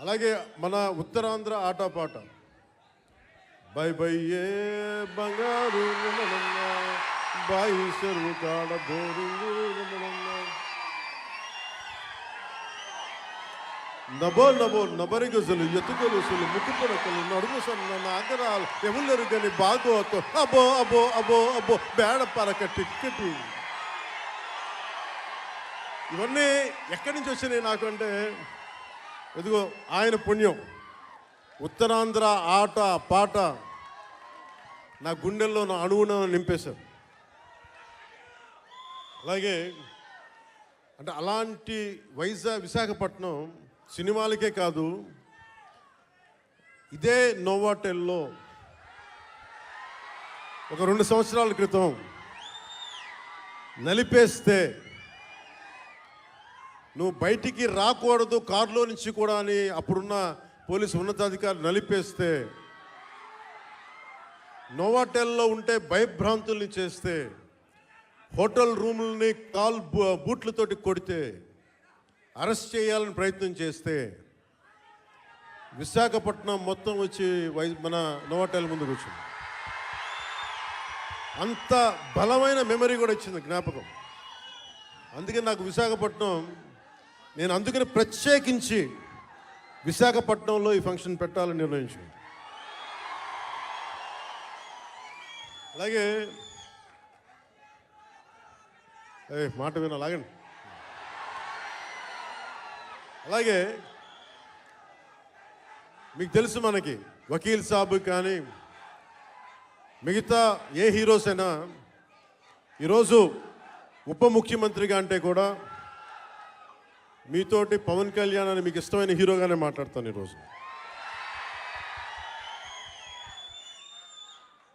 అలాగే మన ఉత్తరాంధ్ర ఆటపాట. బై బై ఏ బంగారు బాయి చెరువు కాడ బోరు నభో నభో నబరిగజలు ఎతుగొలుసులు ముక్కు నడుము సన్న నాగరాలు ఎములరు గని బాగోతో. అబో అబో అబో అబో బేడ పరక టిక్కటి. ఇవన్నీ ఎక్కడి నుంచి వచ్చినాయి నాకు అంటే ఇదిగో ఆయన పుణ్యం. ఉత్తరాంధ్ర ఆట పాట నా గుండెల్లో నా అణువున నింపేశారు. అలాగే అంటే అలాంటి వైజాగ్ విశాఖపట్నం సినిమాలకే కాదు ఇదే నోవాటెల్లో ఒక రెండు సంవత్సరాల క్రితం నలిపేస్తే నువ్వు బయటికి రాకూడదు కారులో నుంచి కూడా అని అప్పుడున్న పోలీసు ఉన్నతాధికారులు నలిపేస్తే నోవాటెల్లో ఉంటే భయభ్రాంతుల్ని చేస్తే హోటల్ రూముల్ని కాల్ బూ- బూట్లతోటి కొడితే అరెస్ట్ చేయాలని ప్రయత్నం చేస్తే విశాఖపట్నం మొత్తం వచ్చి వై మన నోవాటెల్ ముందు కూర్చుంది. అంత బలమైన మెమరీ కూడా ఇచ్చింది జ్ఞాపకం. అందుకే నాకు విశాఖపట్నం నేను అందుకని ప్రత్యేకించి విశాఖపట్నంలో ఈ ఫంక్షన్ పెట్టాలని నిర్ణయించాను అలాగే ఏ మాట విన లాగండి. అలాగే మీకు తెలుసు మనకి వకీల్ సాబ్ కానీ మిగతా ఏ హీరోస్ అయినా ఈరోజు ఉప ముఖ్యమంత్రిగా అంటే కూడా మీతోటి పవన్ కళ్యాణ్ అని మీకు ఇష్టమైన హీరోగానే మాట్లాడతాను ఈరోజు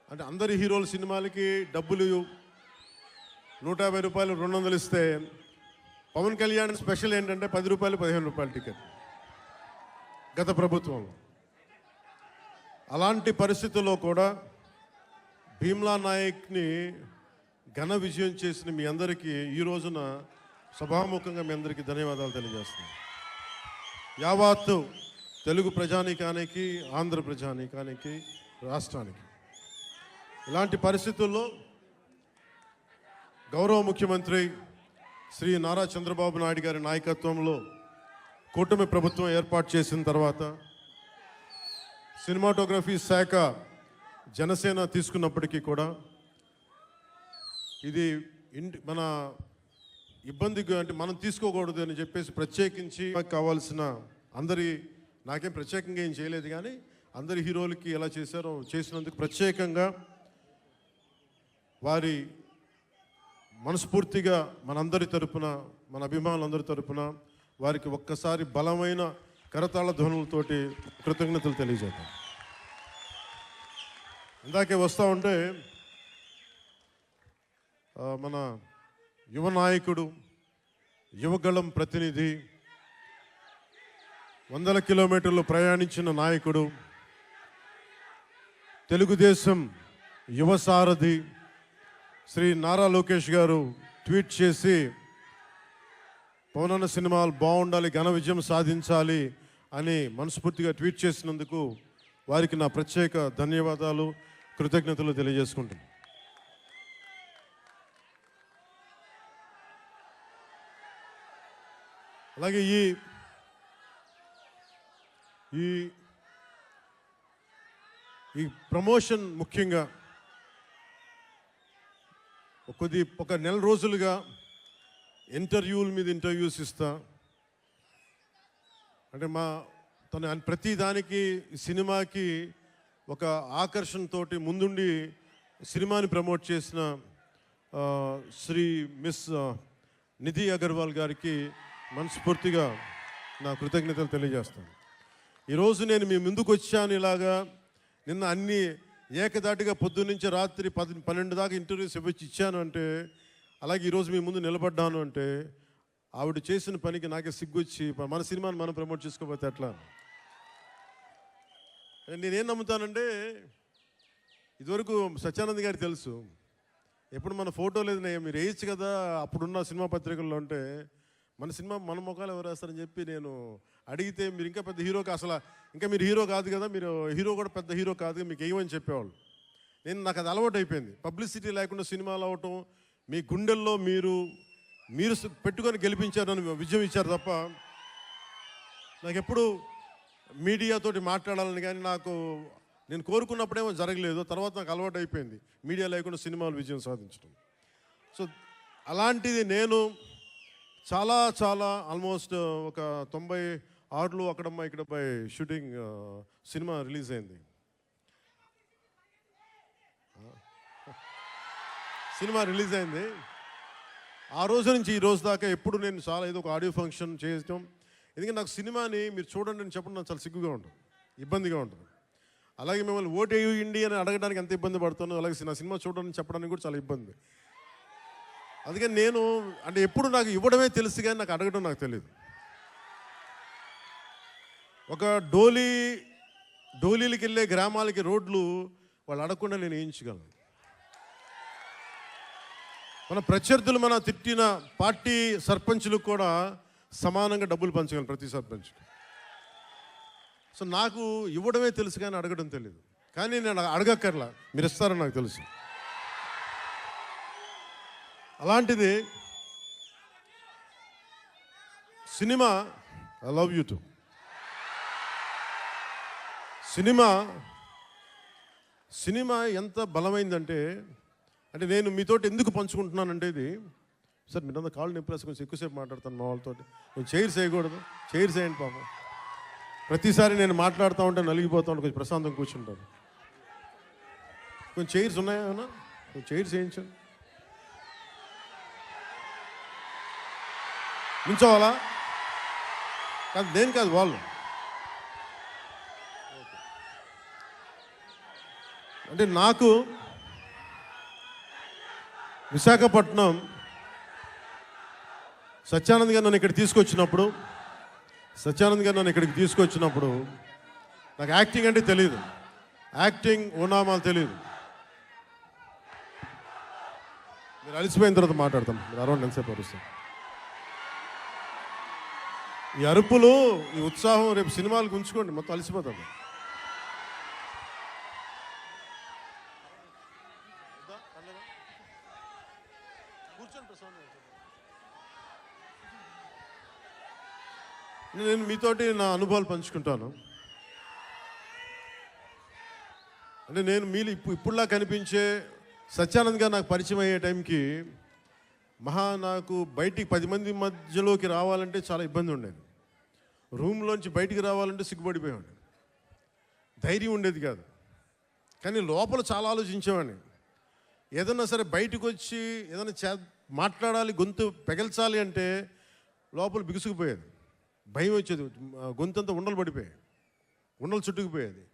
అంటే అందరి హీరోల సినిమాలకి డబ్బులు నూట యాభై రూపాయలు రెండు వందలు ఇస్తే పవన్ కళ్యాణ్ స్పెషల్ ఏంటంటే పది రూపాయలు పదిహేను రూపాయల టికెట్ గత ప్రభుత్వంలో. అలాంటి పరిస్థితుల్లో కూడా భీమ్లా నాయక్ని ఘన విజయం చేసిన మీ అందరికీ ఈ రోజున సభాముఖంగా మీ అందరికీ ధన్యవాదాలు తెలియజేస్తున్నాను. యావత్తు తెలుగు ప్రజానీకానికి ఆంధ్ర ప్రజానీకానికి రాష్ట్రానికి ఇలాంటి పరిస్థితుల్లో గౌరవ ముఖ్యమంత్రి శ్రీ నారా చంద్రబాబు నాయుడు గారి నాయకత్వంలో కూటమి ప్రభుత్వం ఏర్పాటు చేసిన తర్వాత సినిమాటోగ్రఫీ శాఖ జనసేన తీసుకున్నప్పటికీ కూడా ఇది ఇంటి మన ఇబ్బందిగా అంటే మనం తీసుకోకూడదు అని చెప్పేసి ప్రత్యేకించి కావాల్సిన అందరి నాకేం ప్రత్యేకంగా ఏం చేయలేదు కానీ అందరి హీరోలకి ఎలా చేశారో చేసినందుకు ప్రత్యేకంగా వారి మనస్ఫూర్తిగా మనందరి తరపున మన అభిమానులందరి తరపున వారికి ఒక్కసారి బలమైన కరతాళ ధ్వనులతోటి కృతజ్ఞతలు తెలియజేద్దాం. ఇందాకే వస్తూ ఉంటే మన యువ నాయకుడు యువగళం ప్రతినిధి వందల కిలోమీటర్లు ప్రయాణించిన నాయకుడు తెలుగుదేశం యువ సారథి శ్రీ నారా లోకేష్ గారు ట్వీట్ చేసి పవనన్న సినిమాలు బాగుండాలి ఘన విజయం సాధించాలి అని మనస్ఫూర్తిగా ట్వీట్ చేసినందుకు వారికి నా ప్రత్యేక ధన్యవాదాలు కృతజ్ఞతలు తెలియజేసుకుంటున్నాను. అలాగే ఈ ఈ ఈ ప్రమోషన్ ముఖ్యంగా కొద్ది ఒక నెల రోజులుగా ఇంటర్వ్యూల మీద ఇంటర్వ్యూస్ ఇస్తా. అంటే మా తను ప్రతి దానికి సినిమాకి ఒక ఆకర్షణతో ముందుండి సినిమాని ప్రమోట్ చేసిన శ్రీ మిస్ నిధి అగర్వాల్ గారికి మనస్ఫూర్తిగా నా కృతజ్ఞతలు తెలియజేస్తాను. ఈరోజు నేను మీ ముందుకు వచ్చాను ఇలాగా. నిన్న అన్ని ఏకదాటిగా పొద్దున్నుంచి రాత్రి పది పన్నెండు దాకా ఇంటర్వ్యూస్ ఇవ్వచ్చు ఇచ్చాను అంటే అలాగే ఈరోజు మీ ముందు నిలబడ్డాను అంటే ఆవిడ చేసిన పనికి నాకే సిగ్గొచ్చి మన సినిమాని మనం ప్రమోట్ చేసుకోకపోతే ఎట్లా? నేనేం నమ్ముతానంటే ఇదివరకు సత్యానంద్ గారికి తెలుసు ఎప్పుడు మన ఫోటో లేదు మీరు వేయచ్చు కదా అప్పుడున్న సినిమా పత్రికల్లో అంటే మన సినిమా మన ముఖాలు ఎవరు వేస్తారని చెప్పి నేను అడిగితే మీరు ఇంకా పెద్ద హీరో అసలు ఇంకా మీరు హీరో కాదు కదా మీరు హీరో కూడా పెద్ద హీరో కాదు మీకు ఏమని చెప్పేవాళ్ళు? నేను నాకు అది అలవాటు అయిపోయింది. పబ్లిసిటీ లేకుండా సినిమాలు అవటం మీ గుండెల్లో మీరు మీరు పెట్టుకొని గెలిపించారు నన్ను విజయం ఇచ్చారు తప్ప నాకు ఎప్పుడు మీడియాతోటి మాట్లాడాలని కానీ నాకు నేను కోరుకున్నప్పుడేమో జరగలేదు. తర్వాత నాకు అలవాటు అయిపోయింది. మీడియా లేకుండా సినిమాలు విజయం సాధించడం సో అలాంటిది నేను చాలా చాలా ఆల్మోస్ట్ uh, ఒక తొంభై ఆరులో అక్కడమ్మ ఇక్కడ పై షూటింగ్ uh, సినిమా రిలీజ్ అయింది. సినిమా రిలీజ్ అయింది. ఆ రోజు నుంచి ఈ రోజు దాకా ఎప్పుడు నేను చాలా ఏదో ఒక ఆడియో ఫంక్షన్ చేయటం. ఎందుకంటే నాకు సినిమాని మీరు చూడండి అని చెప్పడం నాకు చాలా సిగ్గుగా ఉంటుంది ఇబ్బందిగా ఉంటుంది. అలాగే మిమ్మల్ని ఓటు ఇండి అని అడగడానికి ఎంత ఇబ్బంది పడుతున్నాను అలాగే నా సినిమా చూడడానికి చెప్పడానికి కూడా చాలా ఇబ్బంది. అందుకని నేను అంటే ఎప్పుడు నాకు ఇవ్వడమే తెలుసు కానీ నాకు అడగడం నాకు తెలియదు ఒక డోలీ డోలీలకి వెళ్ళే గ్రామాలకి రోడ్లు వాళ్ళు అడగకుండా నేను వేయించగలను. మన ప్రత్యర్థులు మన తిట్టిన పార్టీ సర్పంచులకు కూడా సమానంగా డబ్బులు పంచగలను ప్రతి సర్పంచ్కి. సో నాకు ఇవ్వడమే తెలుసు కానీ అడగడం తెలియదు కానీ నేను అడగక్కర్లా. మీరు ఇస్తారని నాకు తెలుసు. అలాంటిది cinema I love you too cinema cinema ఎంత బలమైందంటే అంటే నేను మీతోటి ఎందుకు పంచుకుంటున్నానంటే ఇది సార్ మీరంతా కాళ్ళు నింపలేసి కొంచెం ఎక్కువసేపు మాట్లాడతాను మా వాళ్ళతో నేను చైర్స్ వేయకూడదు చైర్స్ వేయండి పాపం. ప్రతిసారి నేను మాట్లాడుతూ ఉంటే నలిగిపోతూ ఉంటే కొంచెం ప్రశాంతం కూర్చుంటాను. కొంచెం చైర్స్ ఉన్నాయా కొంచెం చైర్స్ వేయించండి. నించోవాలా కాదు నేను కాదు వాళ్ళు. అంటే నాకు విశాఖపట్నం సత్యానంద్ గారు నన్ను ఇక్కడ తీసుకొచ్చినప్పుడు సత్యానంద్ గారు నన్ను ఇక్కడికి తీసుకొచ్చినప్పుడు నాకు యాక్టింగ్ అంటే తెలియదు యాక్టింగ్ ఓనామాలు తెలియదు మీరు అలసిపోయిన తర్వాత మాట్లాడతాం. మీరు అరౌండ్ ఎంతసేపు అరుస్తాం? ఈ అరుపులు ఈ ఉత్సాహం రేపు సినిమాలు ఉంచుకోండి మొత్తం అలసిపోతాం. నేను మీతోటి నా అనుభవాలు పంచుకుంటాను. అంటే నేను మీరు ఇప్పుడు ఇప్పుడులా కనిపించే సత్యానంద్ గారు నాకు పరిచయం అయ్యే టైంకి మహా నాకు బయటికి పది మంది మధ్యలోకి రావాలంటే చాలా ఇబ్బంది ఉండేది. రూమ్లోంచి బయటికి రావాలంటే సిగ్గుపడిపోయాడు ధైర్యం ఉండేది కాదు. కానీ లోపల చాలా ఆలోచించేవాడిని. ఏదన్నా సరే బయటకు వచ్చి ఏదైనా చే మాట్లాడాలి గొంతు పెగల్చాలి అంటే లోపల బిగుసుకుపోయేది. భయం వచ్చేది. గొంతంతా ఉండలు పడిపోయాయి ఉండలు చుట్టుకుపోయేది.